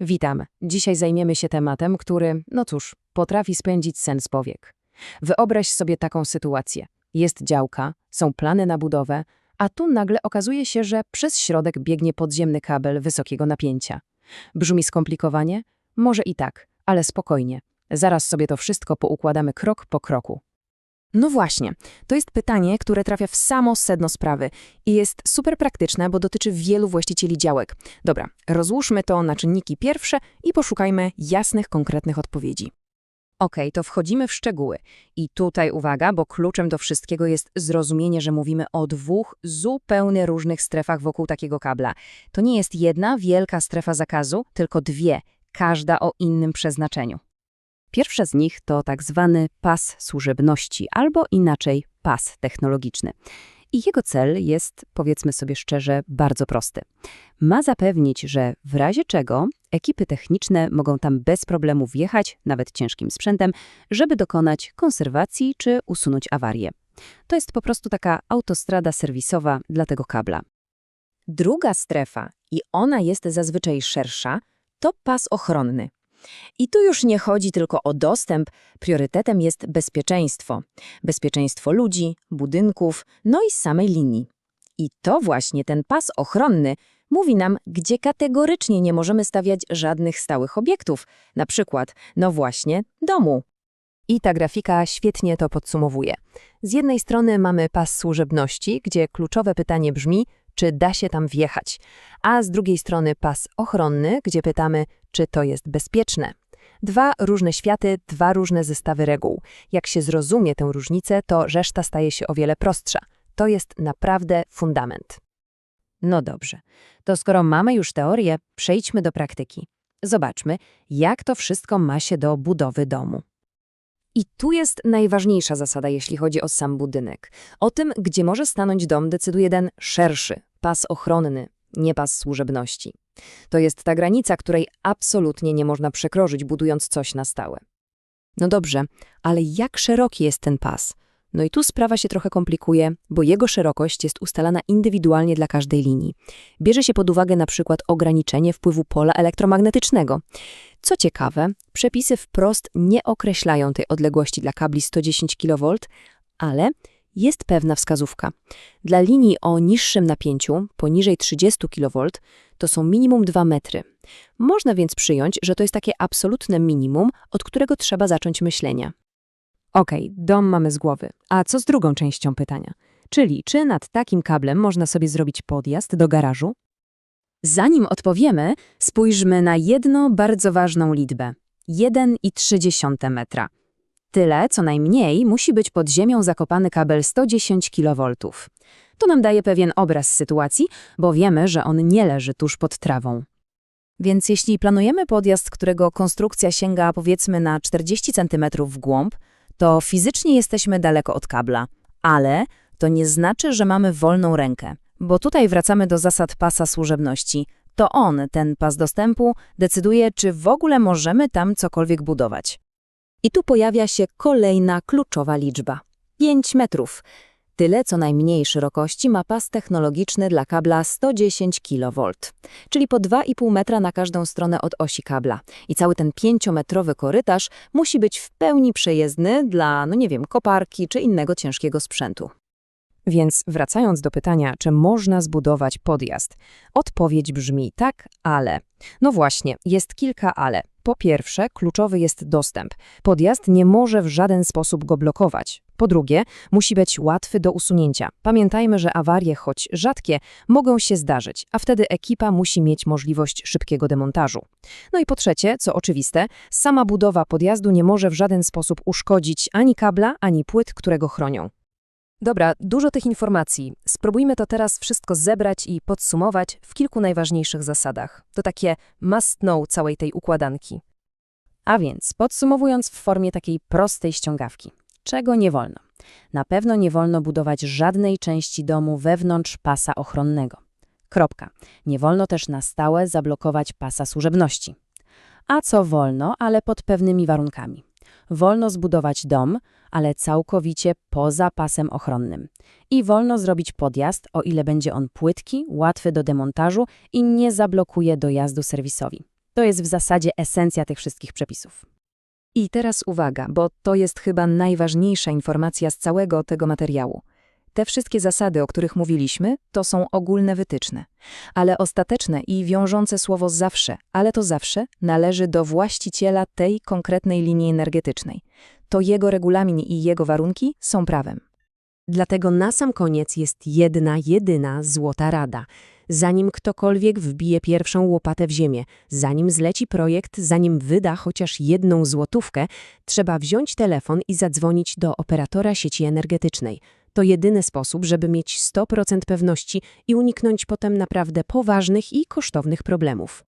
Witam. Dzisiaj zajmiemy się tematem, który, no cóż, potrafi spędzić sen z powiek. Wyobraź sobie taką sytuację. Jest działka, są plany na budowę, a tu nagle okazuje się, że przez środek biegnie podziemny kabel wysokiego napięcia. Brzmi skomplikowanie? Może i tak, ale spokojnie. Zaraz sobie to wszystko poukładamy krok po kroku. No właśnie, to jest pytanie, które trafia w samo sedno sprawy i jest super praktyczne, bo dotyczy wielu właścicieli działek. Dobra, rozłóżmy to na czynniki pierwsze i poszukajmy jasnych, konkretnych odpowiedzi. Okej, to wchodzimy w szczegóły. I tutaj uwaga, bo kluczem do wszystkiego jest zrozumienie, że mówimy o dwóch zupełnie różnych strefach wokół takiego kabla. To nie jest jedna wielka strefa zakazu, tylko dwie, każda o innym przeznaczeniu. Pierwsza z nich to tak zwany pas służebności, albo inaczej pas technologiczny. I jego cel jest, powiedzmy sobie szczerze, bardzo prosty. Ma zapewnić, że w razie czego ekipy techniczne mogą tam bez problemu wjechać, nawet ciężkim sprzętem, żeby dokonać konserwacji czy usunąć awarię. To jest po prostu taka autostrada serwisowa dla tego kabla. Druga strefa, i ona jest zazwyczaj szersza, to pas ochronny. I tu już nie chodzi tylko o dostęp, priorytetem jest bezpieczeństwo. Bezpieczeństwo ludzi, budynków, no i samej linii. I to właśnie ten pas ochronny mówi nam, gdzie kategorycznie nie możemy stawiać żadnych stałych obiektów, na przykład, no właśnie, domu. I ta grafika świetnie to podsumowuje. Z jednej strony mamy pas służebności, gdzie kluczowe pytanie brzmi, czy da się tam wjechać, a z drugiej strony pas ochronny, gdzie pytamy, czy to jest bezpieczne. Dwa różne światy, dwa różne zestawy reguł. Jak się zrozumie tę różnicę, to reszta staje się o wiele prostsza. To jest naprawdę fundament. No dobrze, to skoro mamy już teorię, przejdźmy do praktyki. Zobaczmy, jak to wszystko ma się do budowy domu. I tu jest najważniejsza zasada, jeśli chodzi o sam budynek. O tym, gdzie może stanąć dom, decyduje ten szerszy, pas ochronny, nie pas służebności. To jest ta granica, której absolutnie nie można przekroczyć, budując coś na stałe. No dobrze, ale jak szeroki jest ten pas? No i tu sprawa się trochę komplikuje, bo jego szerokość jest ustalana indywidualnie dla każdej linii. Bierze się pod uwagę na przykład ograniczenie wpływu pola elektromagnetycznego. Co ciekawe, przepisy wprost nie określają tej odległości dla kabli 110 kV, ale jest pewna wskazówka. Dla linii o niższym napięciu, poniżej 30 kV, to są minimum 2 metry. Można więc przyjąć, że to jest takie absolutne minimum, od którego trzeba zacząć myślenia. Okej, dom mamy z głowy. A co z drugą częścią pytania? Czyli czy nad takim kablem można sobie zrobić podjazd do garażu? Zanim odpowiemy, spójrzmy na jedną bardzo ważną liczbę. 1,3 metra. Tyle, co najmniej, musi być pod ziemią zakopany kabel 110 kV. To nam daje pewien obraz sytuacji, bo wiemy, że on nie leży tuż pod trawą. Więc jeśli planujemy podjazd, którego konstrukcja sięga powiedzmy na 40 cm w głąb, to fizycznie jesteśmy daleko od kabla, ale to nie znaczy, że mamy wolną rękę, bo tutaj wracamy do zasad pasa służebności. To on, ten pas dostępu, decyduje, czy w ogóle możemy tam cokolwiek budować. I tu pojawia się kolejna kluczowa liczba. 5 metrów. Tyle co najmniej szerokości ma pas technologiczny dla kabla 110 kV, czyli po 2,5 metra na każdą stronę od osi kabla. I cały ten 5-metrowy korytarz musi być w pełni przejezdny dla, no nie wiem, koparki czy innego ciężkiego sprzętu. Więc wracając do pytania, czy można zbudować podjazd, odpowiedź brzmi tak, ale. No właśnie, jest kilka ale. Po pierwsze, kluczowy jest dostęp. Podjazd nie może w żaden sposób go blokować. Po drugie, musi być łatwy do usunięcia. Pamiętajmy, że awarie, choć rzadkie, mogą się zdarzyć, a wtedy ekipa musi mieć możliwość szybkiego demontażu. No i po trzecie, co oczywiste, sama budowa podjazdu nie może w żaden sposób uszkodzić ani kabla, ani płyt, które go chronią. Dobra, dużo tych informacji. Spróbujmy to teraz wszystko zebrać i podsumować w kilku najważniejszych zasadach. To takie must know całej tej układanki. A więc, podsumowując w formie takiej prostej ściągawki. Czego nie wolno? Na pewno nie wolno budować żadnej części domu wewnątrz pasa ochronnego. Kropka. Nie wolno też na stałe zablokować pasa służebności. A co wolno, ale pod pewnymi warunkami. Wolno zbudować dom, ale całkowicie poza pasem ochronnym. I wolno zrobić podjazd, o ile będzie on płytki, łatwy do demontażu i nie zablokuje dojazdu serwisowi. To jest w zasadzie esencja tych wszystkich przepisów. I teraz uwaga, bo to jest chyba najważniejsza informacja z całego tego materiału. Te wszystkie zasady, o których mówiliśmy, to są ogólne wytyczne. Ale ostateczne i wiążące słowo zawsze, ale to zawsze, należy do właściciela tej konkretnej linii energetycznej. To jego regulamin i jego warunki są prawem. Dlatego na sam koniec jest jedna, jedyna złota rada. Zanim ktokolwiek wbije pierwszą łopatę w ziemię, zanim zleci projekt, zanim wyda chociaż jedną złotówkę, trzeba wziąć telefon i zadzwonić do operatora sieci energetycznej. To jedyny sposób, żeby mieć 100% pewności i uniknąć potem naprawdę poważnych i kosztownych problemów.